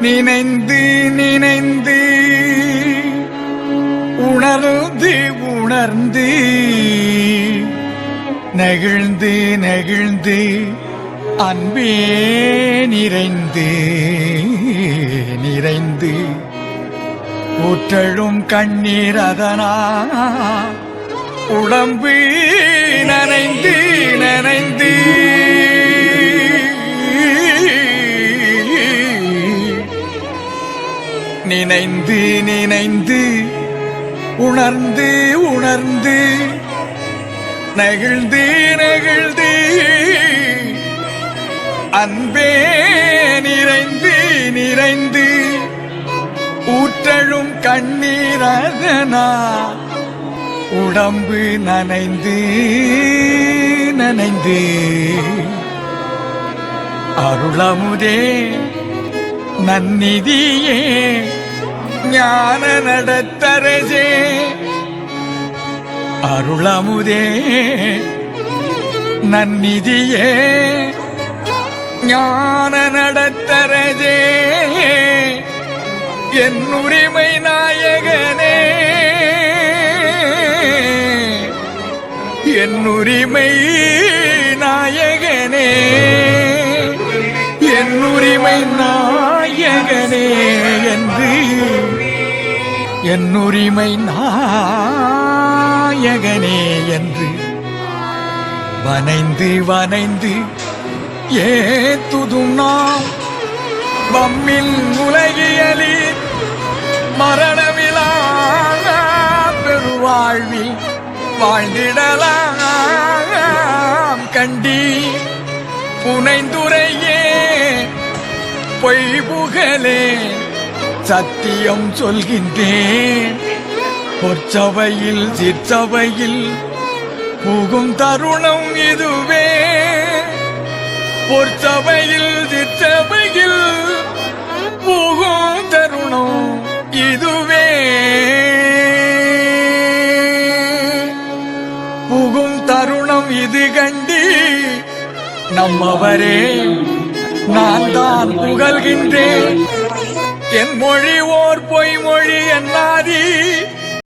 நினைந்து நினைந்து உணர்ந்து உணர்ந்து நெகிழ்ந்து நெகிழ்ந்து அன்பே நிறைந்து நிறைந்து. ஊற்றழும் கண்ணீர் அதனா உடம்பு நனைந்து நனைந்து. நினைந்து நினைந்து உணர்ந்து உணர்ந்து நெகிழ்ந்து நெகிழ்ந்து அன்பே நிறைந்து நிறைந்து ஊற்றழும் கண்ணீரதனா உடம்பு நனைந்து நனைந்து. அருளமுதே நன்னிதியே ஞான நடத்தரசே அருளமுதே. நன்னிதியே. ஞான நடத்தரசே என் உரிமை நாயகனே. என் உரிமை நாயகனே. என் உரிமை நாயகனே என்று என்னுரிமை நாயகனே என்று வனைந்து வனைந்து ஏத்துதும் நாம் வம்மில் உலகியலி மரணமிலா பெருவாழ்வில் வாழ்ந்திடலாம் கண்டி புனைந்துரையே பொய் புகழே சத்தியம் சொல்கின்றேன். பொற்சபையில் சிற்சபையில் புகும் தருணம் இதுவே. பொற்சபையில் சிற்சபையில் புகும் தருணம் இதுவே. புகும் தருணம் இது கண்டி நம்மவரே நான் தான் புகழ்கின்றேன். என் மொழி ஓர் பொய் மொழி என்னாதி?